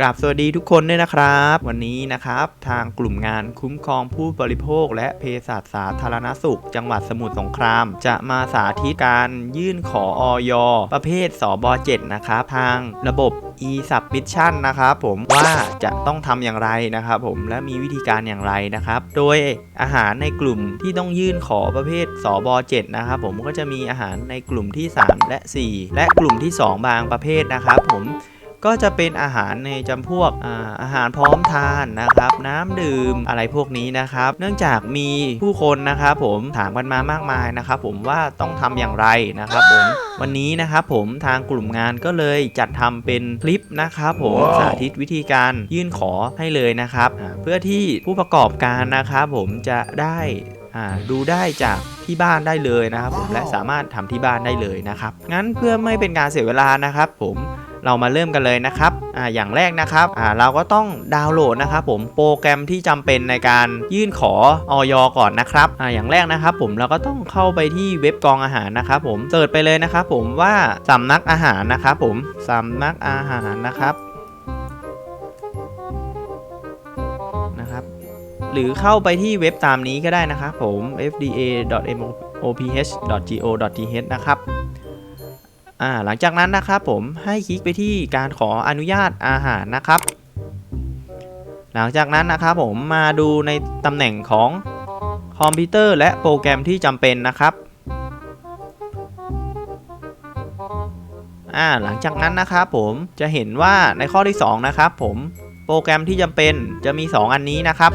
กราบสวัสดีทุกคนด้วยนะครับ วันนี้นะครับทางกลุ่มงานคุ้มครองผู้บริโภค และเภสัชสาธารณสุข จังหวัดสมุทรสงคราม จะมาสาธิตการยื่นขอออยประเภทสบ7นะครับทางระบบ e-submission นะครับผมว่าจะต้องทำอย่างไรนะครับผมและมีวิธีการอย่างไรนะครับ โดยอาหารในกลุ่มที่ต้องยื่นขอประเภทสบ7นะครับผมก็จะมีอาหารในกลุ่มที่ 3 และ 4 และกลุ่มที่ 2 บางประเภทนะครับผม ก็จะเป็นอาหารในจำพวกอาอาหารพร้อมทานนะครับ น้ำดื่มอะไรพวกนี้นะครับ เนื่องจากมีผู้คนนะครับผมถามกันมามากมายนะครับ ผมว่าต้องทำอย่างไรนะครับผมวันนี้นะครับผมทางกลุ่มงานก็เลยจัดทำเป็นคลิปนะครับผมสาธิตวิธีการยื่นขอให้เลยนะครับอ่าเพื่อที่ผู้ประกอบการนะครับผมจะได้อ่าดูได้จากที่บ้านได้เลยนะครับผมและสามารถทำที่บ้านได้เลยนะครับ งั้นเพื่อไม่เป็นการเสียเวลานะครับ ผม เรามาเริ่มกันเลยนะครับอ่าอย่างแรกนะครับอ่าเราก็ต้องดาวน์โหลดนะครับผมโปรแกรมที่จำเป็นในการยื่นขอออยก่อนนะครับอ่าอย่างแรกนะครับผมเราก็ต้องเข้าไปที่เว็บกองอาหารนะครับผมเสิร์ชไปเลยนะครับผมว่าสำนักอาหารนะครับผมสำนักอาหารนะครับนะครับ หรือเข้าไปที่เว็บตามนี้ก็ได้นะครับผม fda.moph.go.th นะครับ อ่าหลังจากนั้นนะครับผมให้คลิกไปที่การขออนุญาตอาหารนะครับ หลังจากนั้นนะครับผมมาดูในตำแหน่งของคอมพิวเตอร์และโปรแกรมที่จำเป็นนะครับอ่าหลังจากนั้นนะครับผมจะเห็นว่าในข้อที่ 2 นะครับผมโปรแกรมที่จำเป็นจะมี 2 อันนี้นะครับ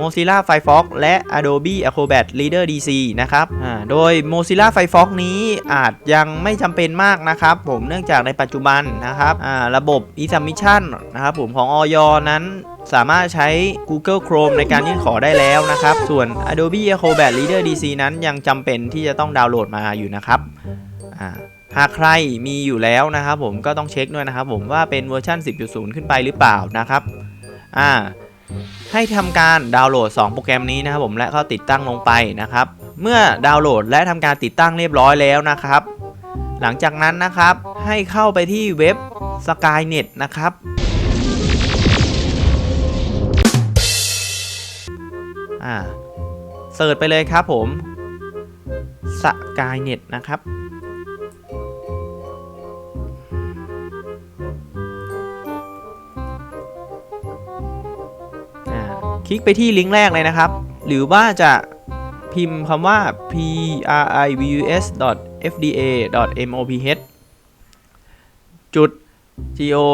Mozilla Firefox และ Adobe Acrobat Reader DC นะครับโดย Mozilla Firefox นี้อาจยังไม่จำเป็นมากนะครับ ผมเนื่องจากในปัจจุบันนะครับระบบ e-submission นะครับผมของออยนั้นสามารถใช้ Google Chrome ในการยื่นขอได้แล้วนะครับ ส่วน Adobe Acrobat Reader DC นั้นยังจำเป็นที่จะต้องดาวน์โหลดมาอยู่นะครับหากใครมีอยู่แล้วนะครับผมก็ต้องเช็คด้วยนะครับผมว่าเป็นเวอร์ชัน10.0 ขึ้นไปหรือเปล่านะครับ อ่า ให้ทำการดาวน์โหลด 2 โปรแกรมนี้นะครับผมและก็ติดตั้งลงไปนะครับ เมื่อดาวน์โหลดและทำการติดตั้งเรียบร้อยแล้วนะครับ หลังจากนั้นนะครับให้เข้าไปที่เว็บ Skynet นะครับ อ่าเสิร์ชไปเลยครับผม Skynet นะครับ ลิกไปที่ลิงก์แรกเลยนะครับ หรือว่าจะพิมพ์คำว่า privus.fda.moph จุด go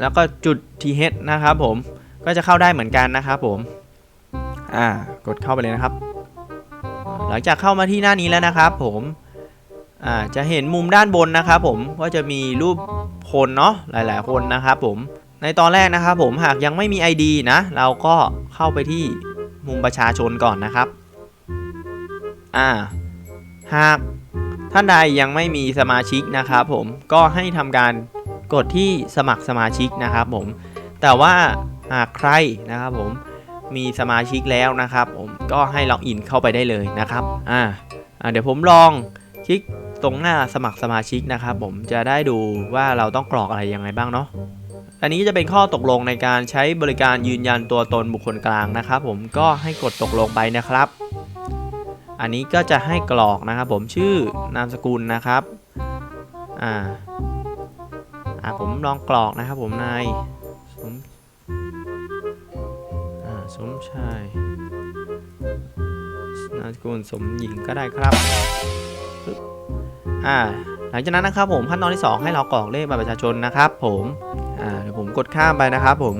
แล้วก็จุด th นะครับผม ก็จะเข้าได้เหมือนกันนะครับผม อ่า กดเข้าไปเลยนะครับ หลังจากเข้ามาที่หน้านี้แล้วนะครับผม อ่า จะเห็นมุมด้านบนนะครับผม ก็จะมีรูปคนเนาะ หลาย ๆ คนนะครับผม ในตอนแรกนะครับผมหากยังไม่มี ID นะ เราก็เข้าไปที่มุมประชาชนก่อนนะครับ อ่า หากท่านใดยังไม่มีสมาชิกนะครับผมก็ให้ทำการกดที่สมัครสมาชิกนะครับผม แต่ว่าหากใครนะครับผมมีสมาชิกแล้วนะครับผมก็ให้ล็อกอินเข้าไปได้เลยนะครับอ่าอ่าเดี๋ยวผมลองคลิกตรงหน้าสมัครสมาชิกนะครับผมจะได้ดูว่าเราต้องกรอกอะไรยังไงบ้างเนาะ อันนี้จะเป็นข้อตกลงในการใช้บริการยืนยันตัวตนบุคคลกลางนะครับ ผมก็ให้กดตกลงไปนะครับ อันนี้ก็จะให้กรอกนะครับ ผมชื่อนามสกุลนะครับอ่าอ่าผมลองกรอกนะครับ ผมนายสมอ่าสมชายนามสกุลสมหญิงก็ได้ครับปึ๊บอ่าหลังจากนั้นนะครับผมขั้นตอนที่ 2 ให้เรากรอกเลขบัตรประชาชนนะครับ ผม อ่าเดี๋ยวผมกดข้ามไปนะครับผม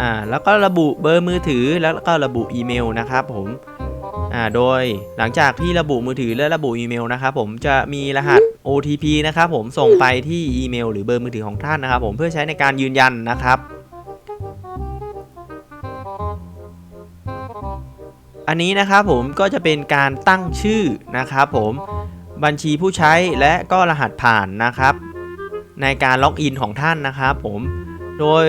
อ่าแล้วก็ระบุเบอร์มือถือแล้วก็ระบุอีเมลนะครับผมอ่าโดยหลังจากที่ระบุมือถือและระบุอีเมลนะครับผมจะมีรหัส OTP นะครับผมส่งไปที่อีเมล หรือเบอร์มือถือของท่านนะครับผมเพื่อใช้ในการยืนยันนะครับ อันนี้นะครับผมก็จะเป็นการตั้งชื่อนะครับผมบัญชีผู้ใช้และก็รหัสผ่านนะครับ ในการล็อกอินของท่านนะครับผม โดย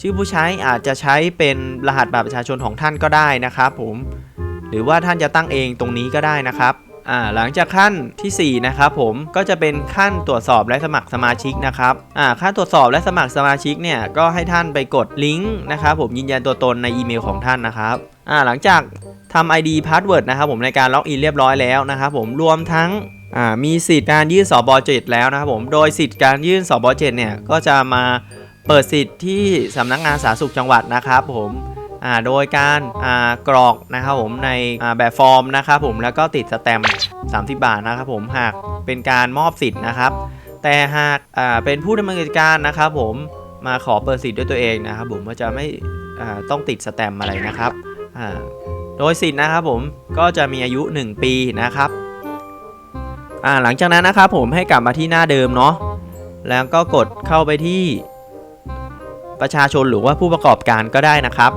ชื่อผู้ใช้อาจจะใช้เป็นรหัสบัตรประชาชนของท่านก็ได้นะครับผมหรือว่าท่านจะตั้งเองตรงนี้ก็ได้นะครับอ่าหลังจากขั้นทีสี่ 4 นะครับผมก็จะเป็นขั้นตรวจสอบและสมัครสมาชิกนะครับอ่าขั้นตรวจสอบและสมัครสมาชิกเนี่ยก็ให้ท่านไปกดลิงก์นะครับผมยืนยันตัวตนในอีเมลของท่านนะครับอ่าหลังจากทำ ID Password นะครับผมในการล็อกอินเรียบร้อยแล้วนะครับผมรวมทั้ง มีสิทธิ์การยื่นสบ7แล้วนะครับผมโดยสิทธิ์การยื่นสบ7เนี่ยก็จะมาเปิดสิทธิ์ที่สำนักงานสาธารณสุขจังหวัดนะครับผมโดยการกรอกนะครับผมในแบบฟอร์มนะครับผมแล้วก็ติดสแตมป์30 บาทนะครับผมหากเป็นการมอบสิทธิ์นะครับ แต่หากาเป็นผู้ดำเนินกิจการนะครับผมมาขอเปิดสิทธิ์ด้วยตัวเองนะครับผมก็จะไม่ต้องติดสแตมป์อะไรนะครับโดยสิทธิ์นะครับผมก็จะมีอายุ 1 ปีนะครับ อ่าหลังจากนั้นนะครับผมให้กลับมาที่หน้าเดิมเนาะแล้วก็กดเข้าไปที่ประชาชนหรือว่าผู้ประกอบการก็ได้นะครับ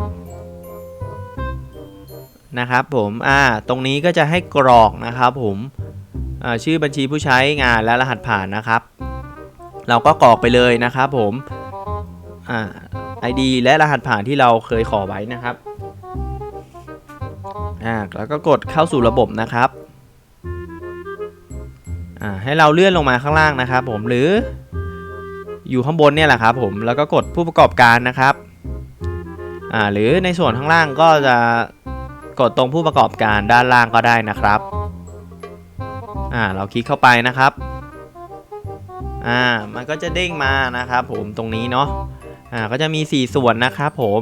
นะครับผมอ่าตรงนี้ก็จะให้กรอกนะครับผมอ่าชื่อบัญชีผู้ใช้งานและรหัสผ่านนะครับ เราก็กรอกไปเลยนะครับผมอ่า ID และรหัสผ่านที่เราเคยขอไว้นะครับอ่าแล้วก็กดเข้าสู่ระบบนะครับ ให้เราเลื่อนลงมาข้างล่างนะครับผมหรือ อยู่ข้างบนเนี่ยแหละครับผมแล้วก็กดผู้ประกอบการนะครับหรือในส่วนข้างล่างก็จะกดตรงผู้ประกอบการด้านล่างก็ได้นะครับเราคลิกเข้าไปนะครับมันก็จะเด้งมานะครับผมตรงนี้เนาะอ่าก็จะมี 4 ส่วนนะครับผม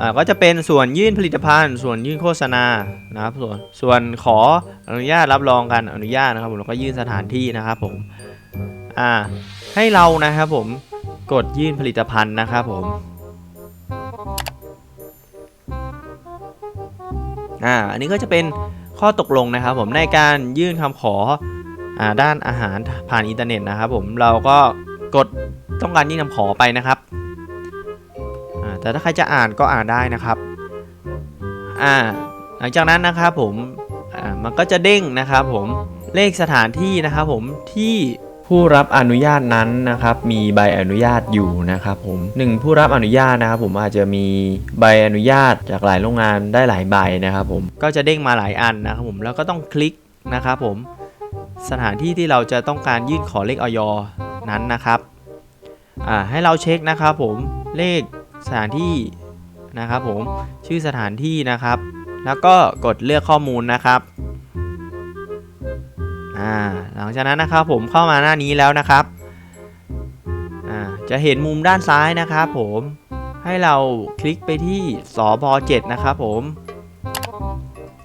อ่าก็จะเป็นส่วนยื่นผลิตภัณฑ์ ส่วนยื่นโฆษณานะครับส่วนส่วนขออนุญาตรับรองการอนุญาตนะครับผมแล้วก็ยื่นสถานที่นะครับผมอ่าให้เรานะครับผมกดยื่นผลิตภัณฑ์นะครับผมอ่าอันนี้ก็จะเป็นข้อตกลงนะครับผมในการยื่นคำขออาด้านอาหารผ่านอินเทอร์เน็ตนะครับผมเราก็กดต้องการยื่นคำขอไปนะครับ แต่ถ้าใครจะอ่านก็อ่านได้นะครับอ่าหลังจากนั้นนะครับผมอ่ามันก็จะเด้งนะครับผมเลขสถานที่นะครับผมที่ผู้รับอนุญาตนั้นนะครับมีใบอนุญาตอยู่นะครับผมหนึ่งผู้รับอนุญาตนะครับผมอาจจะมีใบอนุญาตจากหลายโรงงานได้หลายใบนะครับผมก็จะเด้งมาหลายอันนะครับผมแล้วก็ต้องคลิกนะครับผมสถานที่ที่เราจะต้องการยื่นขอเลขออยนั้นนะครับอ่าให้เราเช็คนะครับผมเลข สถานที่นะครับผมชื่อสถานที่นะครับ แล้วก็กดเลือกข้อมูลนะครับอ่าหลังจากนั้นนะครับผมเข้ามาหน้านี้แล้วนะครับอ่าจะเห็นมุมด้านซ้ายนะครับผมให้เราคลิกไปที่สบ7นะครับผม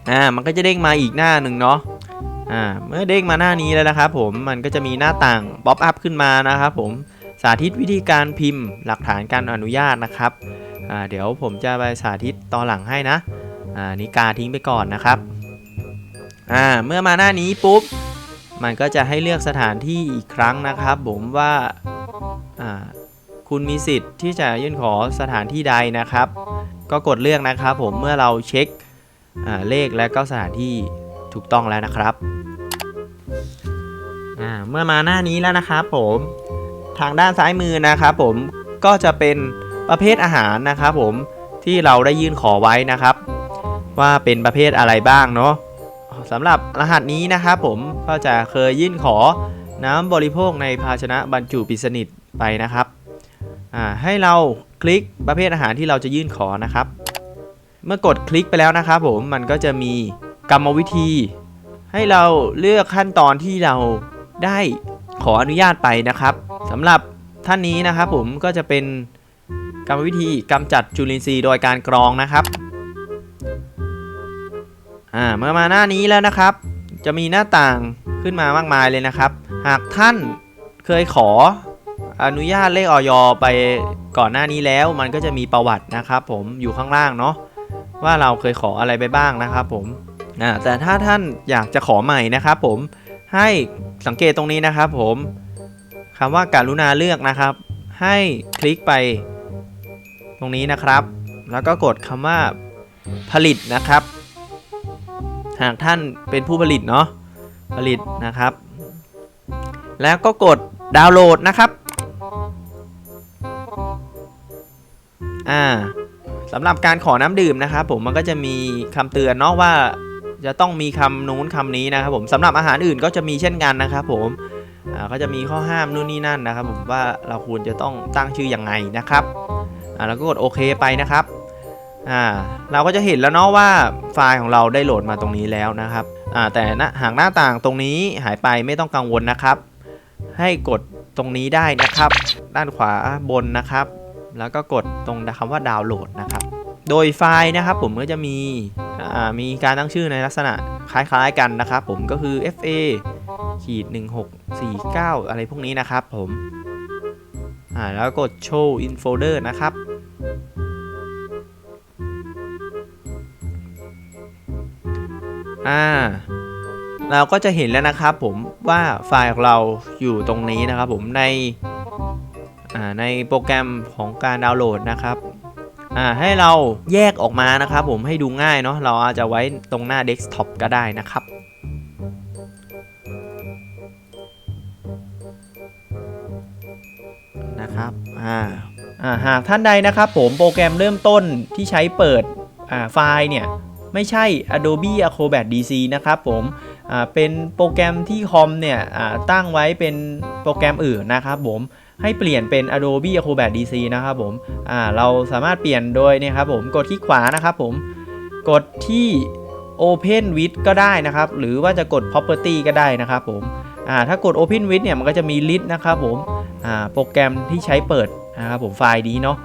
อ่ามันก็จะเด้งมาอีกหน้าหนึ่งเนาะอ่าเมื่อเด้งมาหน้านี้แล้วนะครับผมมันก็จะมีหน้าต่างป๊อปอัพขึ้นมานะครับผม สาธิตวิธีการพิมพ์หลักฐานการอนุญาตนะครับเดี๋ยวผมจะไปสาธิตตอนหลังให้นะอ่านี่กาทิ้งไปก่อนนะครับเมื่อมาหน้านี้ปุ๊บมันก็จะให้เลือกสถานที่อีกครั้งนะครับ ผมว่าคุณมีสิทธิ์ที่จะยื่นขอสถานที่ใดนะครับ ก็กดเลือกนะครับ ผมเมื่อเราเช็คเลขและก็สถานที่ถูกต้องแล้วนะครับเมื่อมาหน้านี้แล้วนะครับผม ทางด้านซ้ายมือนะครับผมก็จะเป็นประเภทอาหารนะครับผมที่เราได้ยื่นขอไว้นะครับ ว่าเป็นประเภทอะไรบ้างเนาะสำหรับรหัสนี้นะครับผมก็จะเคยยื่นขอน้ำบริโภคในภาชนะบรรจุปิสนิทไปนะครับอ่าให้เราคลิกประเภทอาหารที่เราจะยื่นขอนะครับ เมื่อกดคลิกไปแล้วนะครับผมมันก็จะมีกรรมวิธี ให้เราเลือกขั้นตอนที่เราได้ ขออนุญาตไปนะครับสำหรับท่านนี้นะครับผมก็จะเป็นกรรมวิธีกำจัดจุลินทรีย์โดยการกรองนะครับอ่าเมื่อมาหน้านี้แล้วนะครับ จะมีหน้าต่างขึ้นมามากมายเลยนะครับ หากท่านเคยขออนุญาตเลขออยไปก่อนหน้านี้แล้ว มันก็จะมีประวัตินะครับผมอยู่ข้างล่างเนาะว่าเราเคยขออะไรไปบ้างนะครับผมอ่าแต่ถ้าท่านอยากจะขอใหม่นะครับผมให้ สังเกตตรงนี้นะครับผมคำว่าการุณาเลือกนะครับ ให้คลิกไปตรงนี้นะครับ แล้วก็กดคำว่าผลิตนะครับ หากท่านเป็นผู้ผลิตเนาะผลิตนะครับ แล้วก็กดดาวน์โหลดนะครับอ่าสำหรับการขอน้ำดื่มนะครับ ผมมันก็จะมีคำเตือนเนาะว่า จะต้องมีคำนู้นคำนี้นะครับผมสำหรับอาหารอื่นก็จะมีเช่นกันนะครับผมอ่าก็จะมีข้อห้ามนู่นนี่นั่นนะครับ ผมว่าเราควรจะต้องตั้งชื่อยังไงนะครับอ่าแล้วก็กดโอเคไปนะครับเราก็จะเห็นแล้วเนาะว่าไฟล์ของเราได้โหลดมาตรงนี้แล้วนะครับแต่นะหากหน้าต่างตรงนี้หายไปไม่ต้องกังวลนะครับ ให้กดตรงนี้ได้นะครับ ด้านขวาบนนะครับ แล้วก็กดตรงคำว่าดาวน์โหลดนะครับ โดยไฟล์นะครับผมก็จะมีมีการตั้งชื่อในลักษณะคล้ายๆกันนะครับผมก็คือ fa ขีด1649 อะไรพวกนี้นะครับผมอ่าแล้วกด show in folder นะครับ อ่า เราก็จะเห็นแล้วนะครับผมว่าไฟล์ของเราอยู่ตรงนี้นะครับผมใน อ่า ในโปรแกรมของการดาวน์โหลดนะครับ อ่าให้เราแยกออกมานะครับผมให้ดูง่ายเนาะเราอาจจะไว้ตรงหน้าเดสก์ท็อปก็ได้นะครับนะครับอ่าอ่าหากท่านใดนะครับผมโปรแกรมเริ่มต้นที่ใช้เปิดอ่าไฟล์เนี่ย ไม่ใช่ Adobe Acrobat DC นะครับผม เป็นโปรแกรมที่คอมเนี่ยตั้งไว้เป็นโปรแกรมอื่นนะครับผมให้เปลี่ยนเป็น Adobe Acrobat DC นะครับผมเราสามารถเปลี่ยนโดยเนี่ยครับผมกดคลิกขวานะครับผมกดที่ Open with ก็ได้นะครับ หรือว่าจะกด Property ก็ได้นะครับผมถ้ากด Open with เนี่ยมันก็จะมี list นะครับผมโปรแกรมที่ใช้เปิดนะครับผมไฟล์นี้เนาะ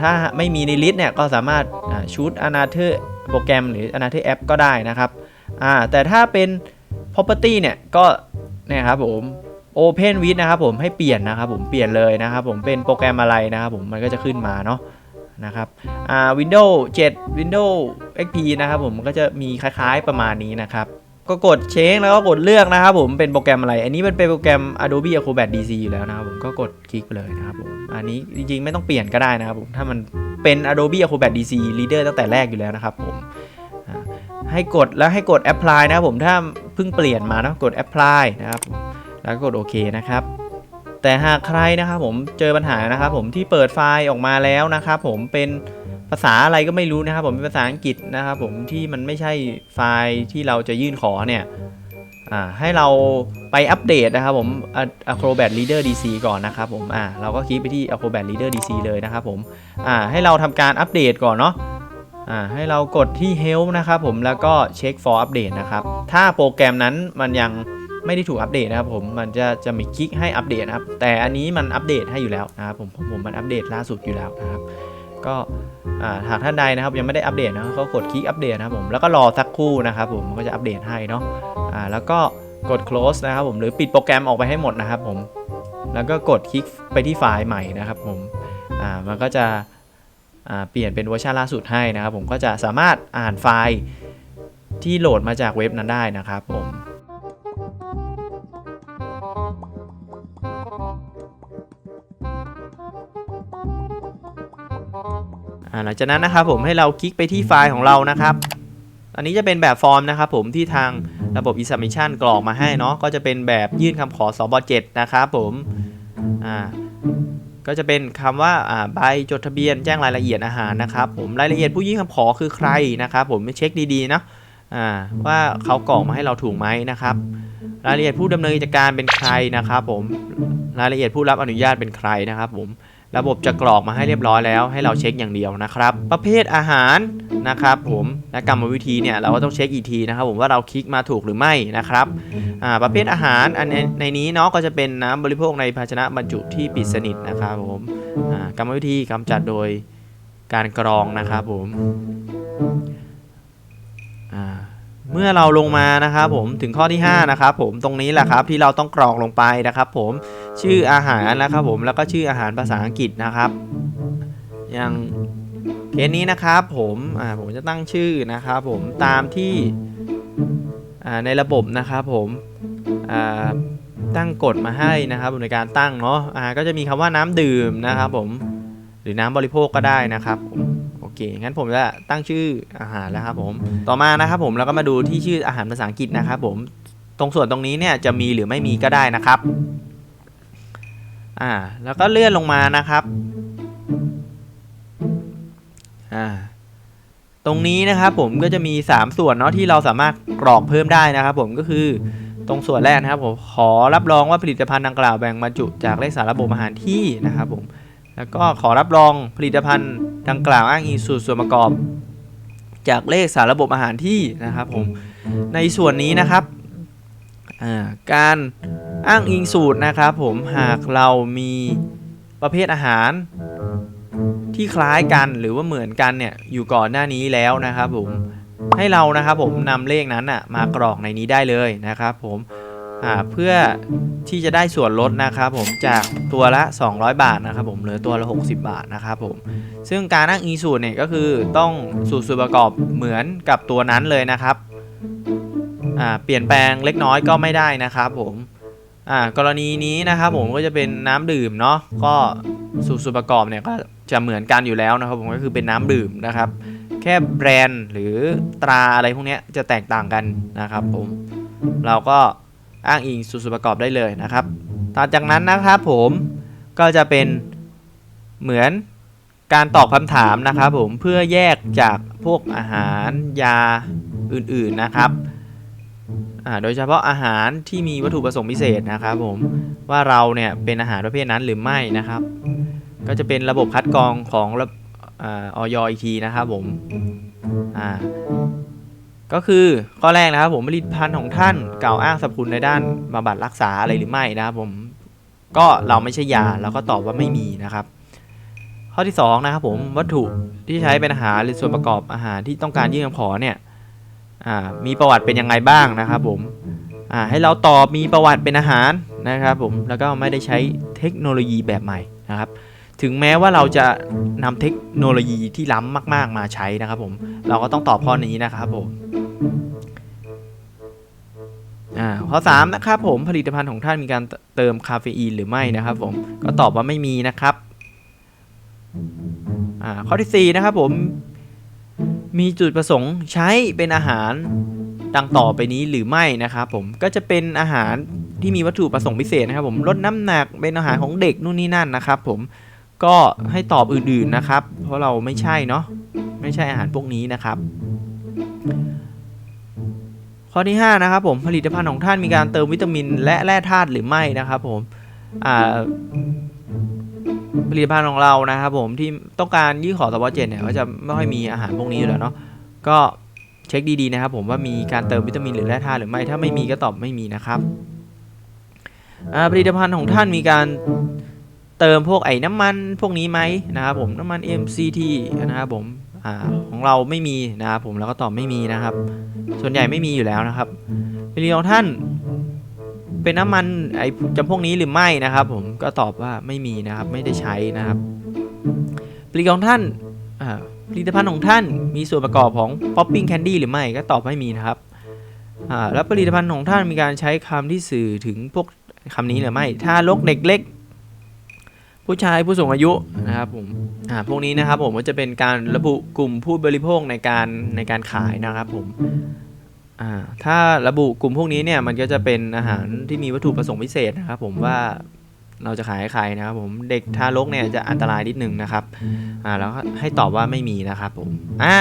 ถ้าไม่มีในลิสต์เนี่ยก็สามารถชูด another โปรแกรมหรือ another app ก็ได้นะครับ อ่าแต่ถ้าเป็น property เนี่ยก็เนี่ยครับผม open with นะครับผมให้เปลี่ยนนะครับผมเปลี่ยนเลยนะครับผมเป็นโปรแกรมอะไรนะครับผมมันก็จะขึ้นมาเนาะนะครับอ่า Windows 7 Windows XP นะครับผมก็จะมีคล้ายๆประมาณนี้นะครับก็กดเช็งแล้วก็กดเลือกนะครับผมเป็นโปรแกรมอะไร อันนี้มันเป็นโปรแกรม Adobe Acrobat DC อยู่แล้วนะครับผมก็กดคลิกไปเลยนะครับผมอันนี้จริงๆไม่ต้องเปลี่ยนก็ได้นะครับผมถ้ามันเป็น Adobe Acrobat DC Reader ตั้งแต่แรกอยู่แล้วนะครับผม ให้กดแล้วให้กด Apply นะครับผมถ้าเพิ่งเปลี่ยนมานะกด Apply นะครับ แล้วกดโอเคนะครับ แต่หากใครนะครับผมเจอปัญหานะครับผมที่เปิดไฟล์ออกมาแล้วนะครับผมเป็นภาษาอะไรก็ไม่รู้นะครับ ผมเป็นภาษาอังกฤษนะครับผมที่มันไม่ใช่ไฟล์ที่เราจะยื่นขอเนี่ยให้เราไปอัปเดตนะครับผม Acrobat Reader DC ก่อนนะครับผมอ่าเราก็คลิกไปที่ Acrobat Reader DC เลยนะครับผมอ่าให้เราทำการอัปเดตก่อนเนาะ อ่าให้เรากดที่ Help นะครับผมแล้วก็เช็ค for update นะครับ ถ้าโปรแกรมนั้นมันยังไม่ได้ถูกอัปเดตนะครับผมมันจะจะมีคลิกให้อัปเดตนะครับ แต่อันนี้มันอัปเดตให้อยู่แล้วนะครับผมผมมันอัปเดตล่าสุดอยู่แล้วนะครับ ก็อ่าหากท่านใดนะครับยังไม่ได้อัปเดตนะก็กดคลิกอัปเดตนะครับผมแล้วก็รอสักครู่นะครับผมมันก็จะอัปเดตให้เนาะอ่าแล้วก็กด close นะครับผมหรือปิดโปรแกรมออกไปให้หมดนะครับผมแล้วก็กดคลิกไปที่ไฟล์ใหม่นะครับผมอ่ามันก็จะ เปลี่ยนเป็นเวอร์ชันล่าสุดให้นะครับ ผมก็จะสามารถอ่านไฟล์ที่โหลดมาจากเว็บนั้นได้นะครับผมหลังจากนั้นนะครับผมให้เราคลิกไปที่ไฟล์ของเรานะครับ อันนี้จะเป็นแบบฟอร์มนะครับผมที่ทางระบบ e-submission กรอกมาให้เนาะก็จะเป็นแบบยื่นคำขอสบ7นะครับผมอ่า ก็จะเป็นคำว่าว่าใบจดทะเบียนแจ้งรายละเอียดอาหารนะครับผมรายละเอียดผู้ยื่นคำขอคือใครนะครับผมเช็คดีๆนะว่าเขากรอกมาให้เราถูกไหมนะครับ รายละเอียดผู้ดำเนินกิจการเป็นใครนะครับ ผมรายละเอียดผู้รับอนุญาตเป็นใครนะครับ ผม ระบบจะกรอกมาให้เรียบร้อยแล้ว ให้เราเช็คอย่างเดียวนะครับ ประเภทอาหารนะครับผมและกรรมวิธีเนี่ยเราก็ต้องเช็คอีกทีนะครับผมว่าเราคลิกมาถูกหรือไม่นะครับประเภทอาหารอันในในนี้เนาะก็จะเป็นน้ำบริโภคในภาชนะบรรจุที่ปิดสนิทนะครับผมกรรมวิธีกำจัดโดยการกรองนะครับผมเมื่อเราลงมานะครับผมถึงข้อที่ 5 นะครับผมตรงนี้แหละครับที่เราต้องกรอกลงไปนะครับผม ชื่ออาหารนะครับผมแล้วก็ชื่ออาหารภาษาอังกฤษนะครับ อย่างเคสนี้นะครับผมอ่าผมจะตั้งชื่อนะครับผมตามที่อ่าในระบบนะครับผมอ่าตั้งกฎมาให้นะครับในการตั้งเนาะอ่าก็จะมีคำว่าน้ำดื่มนะครับผมหรือน้ำบริโภคก็ได้นะครับโอเคงั้นผมจะตั้งชื่ออาหารแล้วครับผมต่อมานะครับผมเราก็มาดูที่ชื่ออาหารภาษาอังกฤษนะครับผมตรงส่วนตรงนี้เนี่ยจะมีหรือไม่มีก็ได้นะครับ อ่า แล้วก็เลื่อนลงมานะครับ อ่า ตรงนี้นะครับผมก็จะมี 3 ส่วนเนาะที่เราสามารถกรอกเพิ่มได้นะครับ ผมก็คือตรงส่วนแรกนะครับผมขอรับรองว่าผลิตภัณฑ์ดังกล่าวแบ่งบรรจุจากเลขสารระบบอาหารที่นะครับผมแล้วก็ขอรับรองผลิตภัณฑ์ดังกล่าวอ้างอิงสูตรส่วนประกอบ จากเลขสารระบบอาหารที่นะครับผมในส่วนนี้นะครับอ่าการ อ้างอิงสูตรนะครับผมหากเรามีประเภทอาหาร ที่คล้ายกันหรือว่าเหมือนกันเนี่ยอยู่ก่อนหน้านี้แล้วนะครับผมให้เรานะครับผมนำเลขนั้นอะมากรอกในนี้ได้เลยนะครับผมเพื่อที่จะได้ส่วนลดนะครับผมจากตัวละ 200 บาทนะครับผมเหลือตัวละ 60 บาทนะครับผมซึ่งการอ้างอิงสูตรเนี่ยก็คือต้องสูตรส่วนประกอบเหมือนกับตัวนั้นเลยนะครับเปลี่ยนแปลงเล็กน้อยก็ไม่ได้นะครับผม อ่ากรณีนี้นะครับผมก็จะเป็นน้ำดื่มเนาะก็สูตรส่วนประกอบเนี่ยก็จะเหมือนกันอยู่แล้วนะครับผมก็คือเป็นน้ำดื่มนะครับ แค่แบรนด์หรือตราอะไรพวกนี้จะแตกต่างกันนะครับผมเราก็อ้างอิงสูตรส่วนประกอบได้เลยนะครับต่อจากนั้นนะครับผมก็จะเป็นเหมือนการตอบคำถามนะครับผมเพื่อแยกจากพวกอาหารยาอื่นๆนะครับ โดยเฉพาะอาหารที่มีวัตถุประสงค์พิเศษนะครับผมว่าเราเนี่ยเป็นอาหารประเภทนั้นหรือไม่นะครับ ก็จะเป็นระบบคัดกรองของออยอีกทีนะครับผมอ่าก็คือข้อแรกนะครับผมผลิตภัณฑ์ของท่านกล่าวอ้างสรรพคุณในด้านบำบัดรักษาอะไรหรือไม่นะครับผมก็เราไม่ใช่ยาเราก็ตอบว่าไม่มีนะครับ ข้อที่สองนะครับผมวัตถุที่ใช้เป็นอาหารหรือส่วนประกอบอาหารที่ต้องการยื่นคำขอเนี่ย อ่ามีประวัติเป็นยังไงบ้างนะครับผมอ่าให้เราตอบมีประวัติเป็นอาหารนะครับผมแล้วก็ไม่ได้ใช้เทคโนโลยีแบบใหม่นะครับถึงแม้ว่าเราจะนำเทคโนโลยีที่ล้ำมาก ๆ มาใช้นะครับผมเราก็ต้องตอบข้อนี้นะครับผมข้อ3นะครับผมผลิตภัณฑ์ของท่านมีการเติมคาเฟอีนหรือไม่นะครับผมก็ตอบว่าไม่มีนะครับข้อที่4นะครับผม มีจุดประสงค์ใช้เป็นอาหารดังต่อไปนี้หรือไม่นะครับผมก็จะเป็นอาหารที่มีวัตถุประสงค์พิเศษนะครับผมลดน้ำหนักเป็นอาหารของเด็กนู่นนี่นั่นนะครับผมก็ให้ตอบอื่นๆนะครับ เพราะเราไม่ใช่เนาะไม่ใช่อาหารพวกนี้นะครับ ข้อที่5นะครับผมผลิตภัณฑ์ของท่านมีการเติมวิตามิน และแร่ธาตุหรือไม่นะครับผมอ่า ผลิตภัณฑ์ของเรานะครับผมที่ต้องการยื่นขอสวเจ็เนี่ยก็จะไม่ค่อยมีอาหารพวกนี้อยู่แล้วเนาะก็เช็คดีๆนะครับผมว่ามีการเติมวิตามินหรือแร่ธาตุหรือไม่ถ้าไม่มีก็ตอบไม่มีนะครับผลิตภัณฑ์ของท่านมีการเติมพวกไอ้น้ำมันพวกนี้ไหมนะครับผมน้ำมัน MCT นะครับผมอของเราไม่มีนะครับผมแล้วก็ตอบไม่มีนะครับ ส่วนใหญ่ไม่มีอยู่แล้วนะครับผลิตของท่าน เป็นน้ำมันไอจำพวกนี้หรือไม่นะครับ ผมก็ตอบว่าไม่มีนะครับไม่ได้ใช้นะครับผลิตของท่านผลิตภัณฑ์ของท่านมีส่วนประกอบของ popping candy หรือไม่ก็ตอบไม่มีนะครับอ่าแล้วผลิตภัณฑ์ของท่านมีการใช้คำที่สื่อถึงพวกคำนี้หรือไม่ ถ้าลกเด็กเล็ก ผู้ชายผู้สูงอายุนะครับผมอ่าพวกนี้นะครับผมก็จะเป็นการระบุกลุ่มผู้บริโภคในการในการขายนะครับผม อ่าถ้าระบุกลุ่มพวกนี้เนี่ยมันก็จะเป็นอาหารที่มีวัตถุประสงค์พิเศษนะครับผมว่าเราจะขายให้ใครนะครับผมเด็กทารกเนี่ยจะอันตรายนิดนึงนะครับอ่าแล้วให้ตอบว่าไม่มีนะครับผมอ่า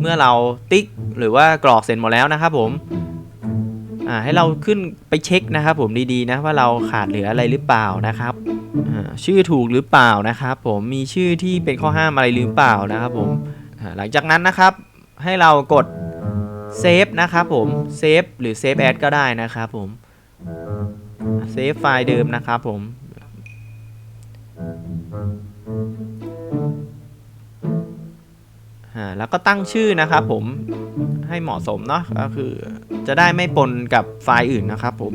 เมื่อเราติ๊กหรือว่ากรอกเสร็จหมดแล้วนะครับผมอ่าให้เราขึ้นไปเช็คนะครับผมดีๆนะว่าเราขาดเหลืออะไรหรือเปล่านะครับอ่าชื่อถูกหรือเปล่านะครับผมมีชื่อที่เป็นข้อห้ามอะไรหรือเปล่านะครับผมอ่าหลังจากนั้นนะครับให้เรากด เซฟนะครับผมเซฟหรือเซฟแอดก็ได้นะครับผมเซฟไฟล์เดิมนะครับผมแล้วก็ตั้งชื่อนะครับผมให้เหมาะสมเนาะก็คือจะได้ไม่ปนกับไฟล์อื่นนะครับผม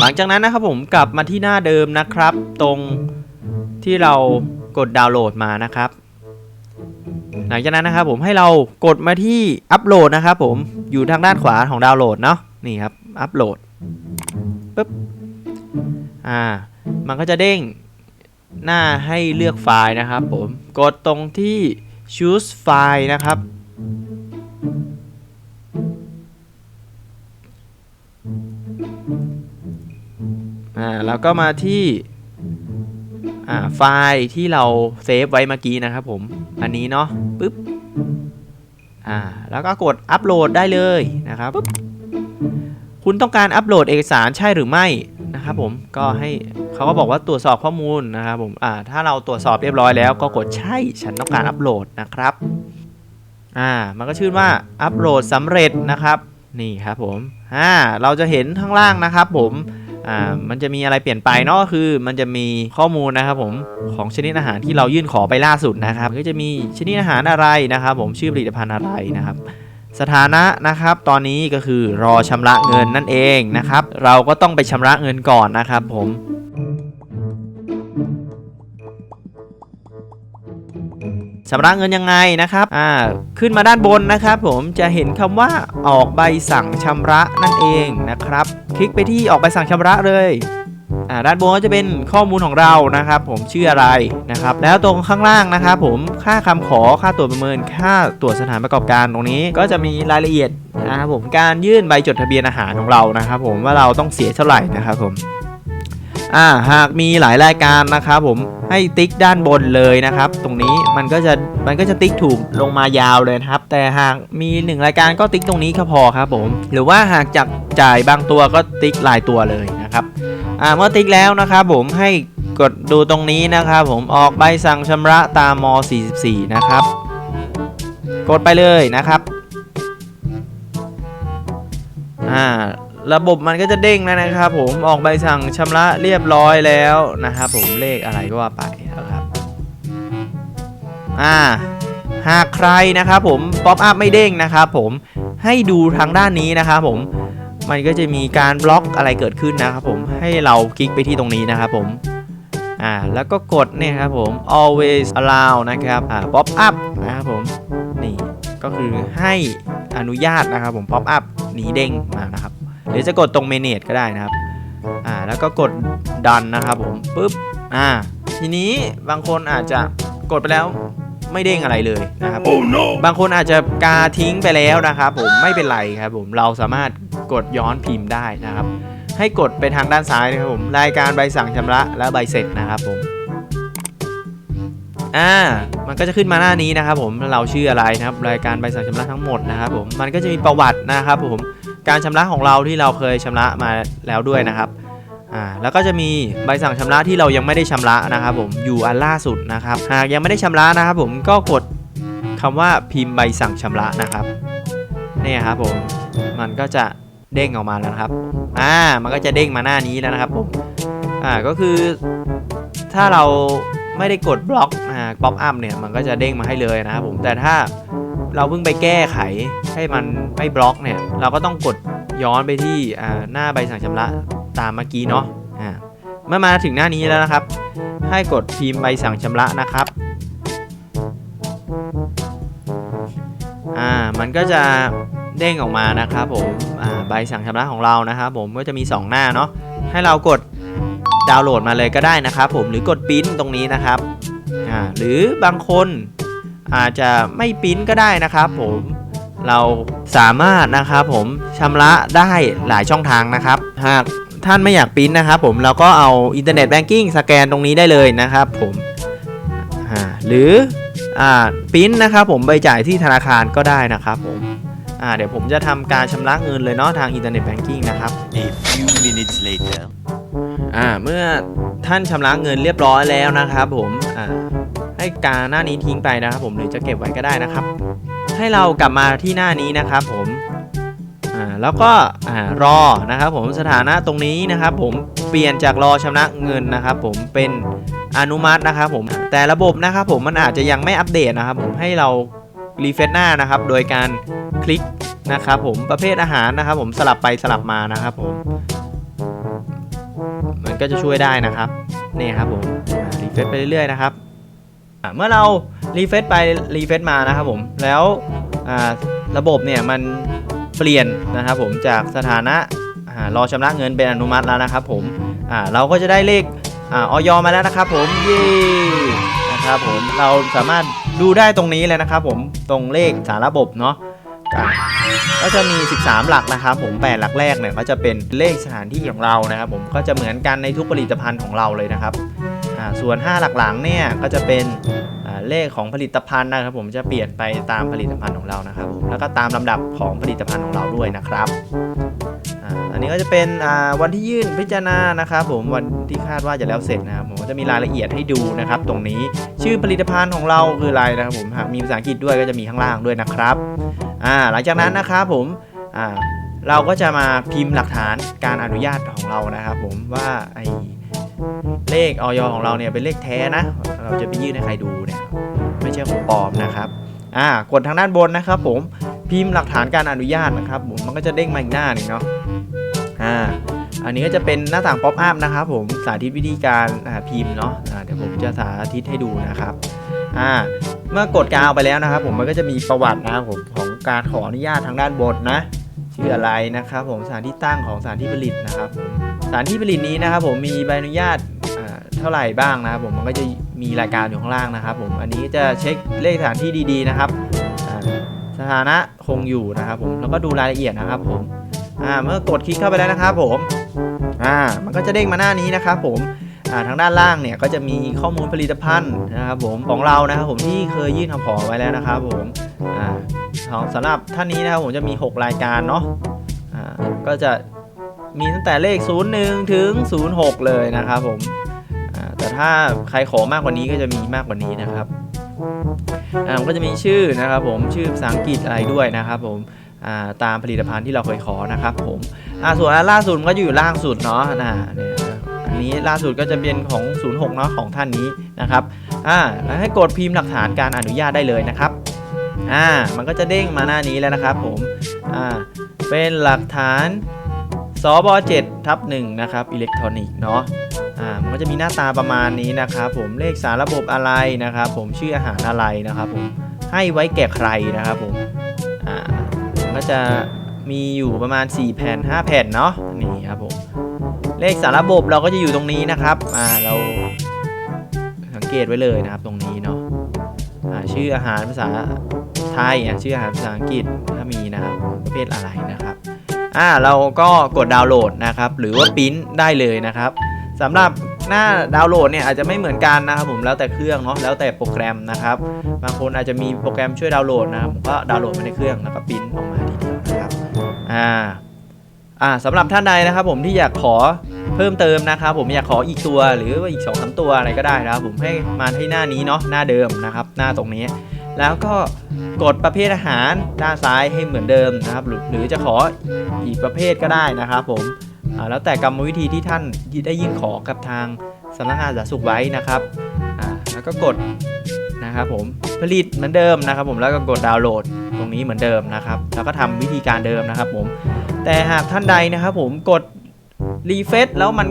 หลังจากนั้นนะครับผมกลับมาที่หน้าเดิมนะครับ ตรงที่เรากดดาวน์โหลดมานะครับ หลังจากนั้นนะครับผมให้เรากดมาที่อัปโหลดนะครับผมอยู่ทางด้านขวาของดาวน์โหลดเนาะนี่ครับอัปโหลดปึ๊บอ่ามันก็จะเด้งหน้าให้เลือกไฟล์นะครับผมกดตรงที่ choose file นะครับ อ่าแล้วก็มาที่ อ่าไฟล์ที่เราเซฟไว้เมื่อกี้นะครับผม อันนี้เนาะปึ๊บอ่าแล้วก็กดอัปโหลดได้เลยนะครับปึ๊บคุณต้องการอัปโหลดเอกสารใช่หรือไม่นะครับผมก็ให้เขาก็บอกว่าตรวจสอบข้อมูลนะครับผมอ่าถ้าเราตรวจสอบเรียบร้อยแล้วก็กดใช่ฉันต้องการอัปโหลดนะครับอ่ามันก็ชื่อว่าอัปโหลดสำเร็จนะครับนี่ครับผมอ่าเราจะเห็นข้างล่างนะครับผม อ่ามันจะมีอะไรเปลี่ยนไปเนาะก็คือมันจะมีข้อมูลนะครับผมของชนิดอาหารที่เรายื่นขอไปล่าสุดนะครับ ก็จะมีชนิดอาหารอะไรนะครับ ผมชื่อผลิตภัณฑ์อะไรนะครับสถานะนะครับตอนนี้ก็คือรอชำระเงินนั่นเองนะครับ เราก็ต้องไปชำระเงินก่อนนะครับผมชำระเงินยังไงนะครับอ่าขึ้นมาด้านบนนะครับ ผมจะเห็นคำว่าออกใบสั่งชำระนั่นเองนะครับ คลิกไปที่ออกใบสั่งชำระเลยอ่าด้านบนก็จะเป็นข้อมูลของเรานะครับ ผมชื่ออะไรนะครับ แล้วตรงข้างล่างนะครับผมค่าคำขอค่าตรวจประเมิน ค่าตรวจสถานประกอบการตรงนี้ ก็จะมีรายละเอียดนะครับผมการยื่นใบจดทะเบียนอาหารของเรานะครับ ผมว่าเราต้องเสียเท่าไหร่นะครับผม อ่าหากมีหลายรายการนะครับผมให้ติ๊กด้านบนเลยนะครับ ตรงนี้มันก็จะมันก็จะติ๊กถูกลงมายาวเลยครับ แต่หากมีหนึ่งรายการก็ติ๊กตรงนี้ก็พอครับผม หรือว่าหากจากจ่ายบางตัวก็ติ๊กหลายตัวเลยนะครับอ่าเมื่อติ๊กแล้วนะครับผมให้กดดูตรงนี้นะครับผมออกใบสั่งชำระตามม 44 นะครับ กดไปเลยนะครับอ่า ระบบมันก็จะเด้งแล้วนะครับ ผมออกใบสั่งชำระเรียบร้อยแล้วนะครับผมเลขอะไรก็ว่าไปนะครับอ่าหากใครนะครับผมป๊อปอัพไม่เด้งนะครับผมให้ดูทางด้านนี้นะครับผมมันก็จะมีการบล็อกอะไรเกิดขึ้นนะครับผมให้เราคลิกไปที่ตรงนี้นะครับผมอ่าแล้วก็กดเนี่ยครับผม always allow นะครับอ่า pop up นะครับผมนี่ก็คือให้อนุญาตนะครับผม pop up หนีเด้งมานะครับ หรือจะกดตรงเมเนจก็ได้นะครับอ่าแล้วก็กดดันนะครับผมปุ๊บอ่าทีนี้บางคนอาจจะกดไปแล้วไม่เด้งอะไรเลยนะครับ Oh no! บางคนอาจจะกาทิ้งไปแล้วนะครับผมไม่เป็นไรครับผมเราสามารถกดย้อนพิมพ์ได้นะครับ ให้กดไปทางด้านซ้ายนะครับผมรายการใบสั่งชำระและใบเสร็จนะครับผมอ่ามันก็จะขึ้นมาหน้านี้นะครับผมเราชื่ออะไรนะครับ รายการใบสั่งชำระทั้งหมดนะครับผมมันก็จะมีประวัตินะครับผม การชำระของเราที่เราเคยชำระมาแล้วด้วยนะครับอ่าแล้วก็จะมีใบสั่งชำระที่เรายังไม่ได้ชำระนะครับ ผมอยู่อันล่าสุดนะครับหากยังไม่ได้ชำระนะครับ ผมก็กดคำว่าพิมพ์ใบสั่งชำระนะครับเนี่ยครับผมมันก็จะเด้งออกมาแล้วครับอ่ามันก็จะเด้งมาหน้านี้แล้วนะครับผมอ่าก็คือถ้าเราไม่ได้กดบล็อกอ่าป๊อปอัพเนี่ยมันก็จะเด้งมาให้เลยนะครับผมแต่ถ้า เราเพิ่งไปแก้ไขให้มันไม่บล็อกเนี่ยเราก็ต้องกดย้อนไปที่หน้าใบสั่งชำระตามเมื่อกี้เนาะเมื่อมาถึงหน้านี้แล้วนะครับ ให้กดพิมพ์ใบสั่งชำระนะครับอ่ามันก็จะเด้งออกมานะครับผมใบสั่งชำระของเรานะครับ ผมก็จะมี 2 หน้าเนาะให้เรากดดาวน์โหลดมาเลยก็ได้นะครับ ผมหรือกดปิ้นตรงนี้นะครับอ่าหรือบางคน อาจจะไม่ปริ้นก็ได้นะครับผมเราสามารถนะครับผมชำระได้หลายช่องทางนะครับ หากท่านไม่อยากปริ้นนะครับผมเราก็เอาอินเทอร์เน็ตแบงกิ้งสแกนตรงนี้ได้เลยนะครับผมอ่าหรืออ่าปริ้นนะครับผมไปจ่ายที่ธนาคารก็ได้นะครับผมอ่าเดี๋ยวผมจะทำการชำระเงินเลยเนาะทางอินเทอร์เน็ตแบงกิ้งนะครับ A few minutes later. อ่าเมื่อท่านชำระเงินเรียบร้อยแล้วนะครับผมอ่า ให้การหน้านี้ทิ้งไปนะครับผมหรือจะเก็บไว้ก็ได้นะครับ ให้เรากลับมาที่หน้านี้นะครับผมแล้วก็รอนะครับผมสถานะตรงนี้นะครับผมเปลี่ยนจากรอชำระเงินนะครับผมเป็นอนุมัตินะครับผมแต่ระบบนะครับผมมันอาจจะยังไม่อัปเดตนะครับผมให้เรารีเฟซหน้านะครับโดยการคลิกนะครับผมประเภทอาหารนะครับผมสลับไปสลับมานะครับผมมันก็จะช่วยได้นะครับนี่ครับผมรีเฟซไปเรื่อยๆนะครับ เมื่อเรารีเฟซไปรีเฟซมานะครับผมแล้วระบบเนี่ยมันเปลี่ยนนะครับผมจากสถานะรอชำระเงินเป็นอนุมัติแล้วนะครับผมเราก็จะได้เลขออยมาแล้วนะครับผมเย้นะครับผมเราสามารถดูได้ตรงนี้เลยนะครับผมตรงเลขสารระบบเนาะก็จะมี 13 หลักนะครับผม8หลักแรกเนี่ยก็จะเป็นเลขสถานที่ของเรานะครับผมก็จะเหมือนกันในทุกผลิตภัณฑ์ของเราเลยนะครับ ส่วน 5 หลักหลังเนี่ยก็จะเป็นเลขของผลิตภัณฑ์นะครับ ผมจะเปลี่ยนไปตามผลิตภัณฑ์ของเรานะครับผมแล้วก็ตามลำดับของผลิตภัณฑ์ของเราด้วยนะครับอันนี้ก็จะเป็นวันที่ยื่นพิจารณานะครับผมวันที่คาดว่าจะแล้วเสร็จนะครับผมจะมีรายละเอียดให้ดูนะครับ ตรงนี้ชื่อผลิตภัณฑ์ของเราคืออะไรนะครับผมหากมีภาษาอังกฤษด้วยก็จะมีข้างล่างด้วยนะครับหลังจากนั้นนะครับผมเราก็จะมาพิมพ์หลักฐานการอนุญาตของเรานะครับ ผมว่าไอ เลขออยของเราเนี่ยเป็นเลขแท้นะ เราจะไปยื่นให้ใครดูเนี่ยไม่ใช่ของปลอมนะครับอ่ากดทางด้านบนนะครับ ผมพิมพ์หลักฐานการอนุญาตนะครับผมมันก็จะเด้งมาอีกหน้าหนึงเนาะอ่าอันนี้ก็จะเป็นหน้าต่างป๊อปอัพนะครับผมสาธิตวิธีการพิมพ์เนาะอ่าเดี๋ยวผมจะสาธิตให้ดูนะครับอ่าเมื่อกดกาวไปแล้วนะครับ ผมมันก็จะมีประวัตินะครับผมของการขออนุญาตทางด้านบนนะชื่ออะไรนะครับ ผมสถานที่ตั้งของสถานที่ผลิตนะครับผมสถานที่ผลิตนี้นะครับ ผมมีใบอนุญาต เท่าไหร่บ้างนะครับผมมันก็จะมีรายการอยู่ข้างล่างนะครับผมอันนี้จะเช็คเลขสถานที่ดีๆนะครับสถานะคงอยู่นะครับผมแล้วก็ดูรายละเอียดนะครับผมอ่าเมื่อกดคลิกเข้าไปแล้วนะครับผมอ่ามันก็จะเด้งมาหน้านี้นะครับผมอ่าทางด้านล่างเนี่ยก็จะมีข้อมูลผลิตภัณฑ์นะครับผมของเรานะครับผมที่เคยยื่นคำขอไว้แล้วนะครับผมอ่าของสำหรับท่านนี้นะครับผมจะมี 6 รายการเนาะอ่าก็จะมีตั้งแต่เลข 01 ถึง 06 เลยนะครับผม แต่ถ้าใครขอมากกว่านี้ก็จะมีมากกว่านี้นะครับอ่าก็จะมีชื่อนะครับผมชื่อภาษาอังกฤษอะไรด้วยนะครับผมอ่าตามผลิตภัณฑ์ที่เราเคยขอนะครับผมอ่าส่วนล่าสุดก็อยู่ล่างสุดเนาะนะเนี่ยอันนี้ล่าสุดก็จะเป็นของ 06เนาะของท่านนี้นะครับอ่าให้กดพิมพ์หลักฐานการอนุญาตได้เลยนะครับอ่ามันก็จะเด้งมาหน้านี้แล้วนะครับผมอ่าเป็นหลักฐานสบ7ทับ1นะครับอิเล็กทรอนิกส์เนาะ อ่ามันก็จะมีหน้าตาประมาณนี้นะครับผมเลขสารระบบอะไรนะครับผมชื่ออาหารอะไรนะครับผมให้ไว้แก่ใครนะครับผมอ่ามันก็จะมีอยู่ประมาณ 4 แผ่น 5 แผ่นเนาะนี่ครับผมเลขสารระบบเราก็จะอยู่ตรงนี้นะครับอ่าเราสังเกตไว้เลยนะครับตรงนี้เนาะอ่าชื่ออาหารภาษาไทยอะชื่ออาหารภาษาอังกฤษถ้ามีนะครับประเภทอะไรนะครับอ่าเราก็กดดาวน์โหลดนะครับ หรือว่าปริ้นได้เลยนะครับ สำหรับหน้าดาวน์โหลดเนี่ยอาจจะไม่เหมือนกันนะครับผมแล้วแต่เครื่องเนาะแล้วแต่โปรแกรมนะครับบางคนอาจจะมีโปรแกรมช่วยดาวน์โหลดนะครับผมก็ดาวน์โหลดมาในเครื่องแล้วก็ปริ้นออกมาทีเดียวนะครับอ่าอ่าสำหรับท่านใดนะครับผมที่อยากขอเพิ่มเติมนะครับผมอยากขออีกตัวหรือว่าอีก2อสตัวอะไรก็ได้นะครับผมให้มาที่หน้านี้เนาะหน้าเดิมนะครับ หน้าตรงนี้ แล้วก็กดประเภทอาหารด้านซ้ายให้เหมือนเดิมนะครับหรือจะขออีกประเภทก็ได้นะครับผม แล้วแต่กรรมวิธีที่ท่านได้ยื่นขอกับทางสำนักงานสาธารณสุขไว้นะครับแล้วก็กดนะครับผมผลิตเหมือนเดิมนะครับ ผมแล้วก็กดดาวน์โหลดตรงนี้เหมือนเดิมนะครับแล้วก็ทำวิธีการเดิมนะครับผมแต่หากท่านใดนะครับผมกดรีเฟซแล้วมัน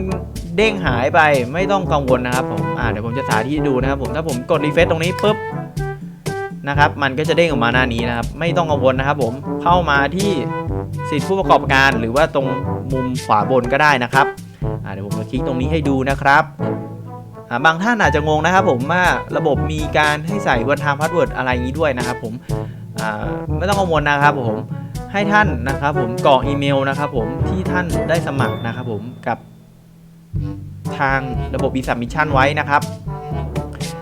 เด้งหายไปไม่ต้องกังวลนะครับผมเดี๋ยวผมจะสาธิตดูนะครับผมถ้าผมกดรีเฟซตรงนี้ปุ๊บนะครับมันก็จะเด้งออกมาหน้านี้นะครับ ไม่ต้องกังวลนะครับผมเข้ามาที่ สิทธิผู้ประกอบการหรือว่าตรงมุมขวาบนก็ได้นะครับเดี๋ยวผมจะคลิกตรงนี้ให้ดูนะครับบางท่านอาจจะงงนะครับผมว่าระบบมีการให้ใส่วันทางพาสเวิร์ดอะไรอย่างนี้ด้วยนะครับผมไม่ต้องกังวลนะครับผมให้ท่านนะครับผมกรอกอีเมลนะครับผมที่ท่านได้สมัครนะครับผมกับทางระบบ e s u b m i s s i o n ไว้นะครับ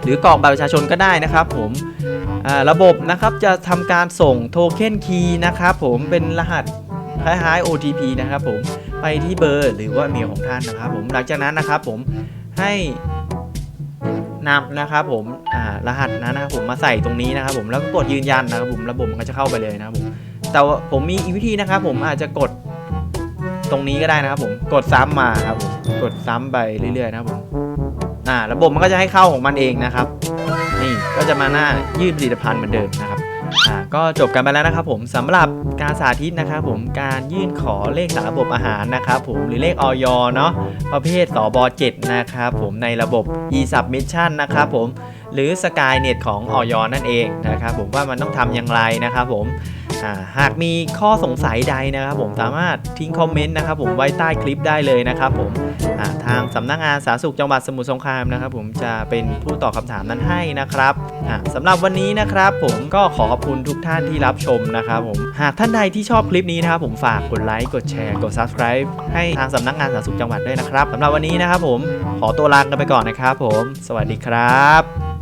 หรือกรอกบัตรประชาชนก็ได้นะครับผมระบบนะครับจะทำการส่งโทเค็นคีย์นะครับผมเป็นรหัสคล้ายๆ OTP นะครับผมไปที่เบอร์หรือว่าเมลของท่านนะครับผมหลังจากนั้นนะครับผมให้นำนะครับผมรหัสนั้นนะครับผมมาใส่ตรงนี้นะครับผมแล้วก็กดยืนยันนะครับผมระบบมันก็จะเข้าไปเลยนะครับผมแต่ผมมีอีกวิธีนะครับผมอาจจะกดตรงนี้ก็ได้นะครับผมกดซ้ำมาครับผมกดซ้ำไปเรื่อยๆนะครับผม อ่าระบบมันก็จะให้เข้าของมันเองนะครับ นี่ก็จะมาหน้ายืดผลิตภัณฑ์เหมือนเดิมนะครับอ่าก็จบกันไปแล้วนะครับผมสำหรับการสาธิตนะครับผมการยื่นขอเลขสาระบบอาหารนะครับผมหรือเลขออยเนาะประเภทสบ7นะครับผมในระบบ e-submission นะครับผมหรือ Skynet ของออยนั่นเองนะครับผมว่ามันต้องทำอย่างไรนะครับผม หากมีข้อสงสัยใดนะครับผมสามารถทิ้งคอมเมนต์นะครับผมไว้ใต้คลิปได้เลยนะครับผมทางสำนักงานสาธารณสุขจังหวัดสมุทรสงครามนะครับ ผมจะเป็นผู้ตอบคำถามนั้นให้นะครับสำหรับวันนี้นะครับ ผมก็ขอขอบคุณทุกท่านที่รับชมนะครับผมหากท่านใดที่ชอบคลิปนี้นะครับผมฝากกดไลค์กดแชร์กด subscribe ให้ทางสำนักงานสาธารณสุขจังหวัดด้วยนะครับสำหรับวันนี้นะครับผมขอตัวลากันไปก่อนนะครับ ผม สวัสดีครับ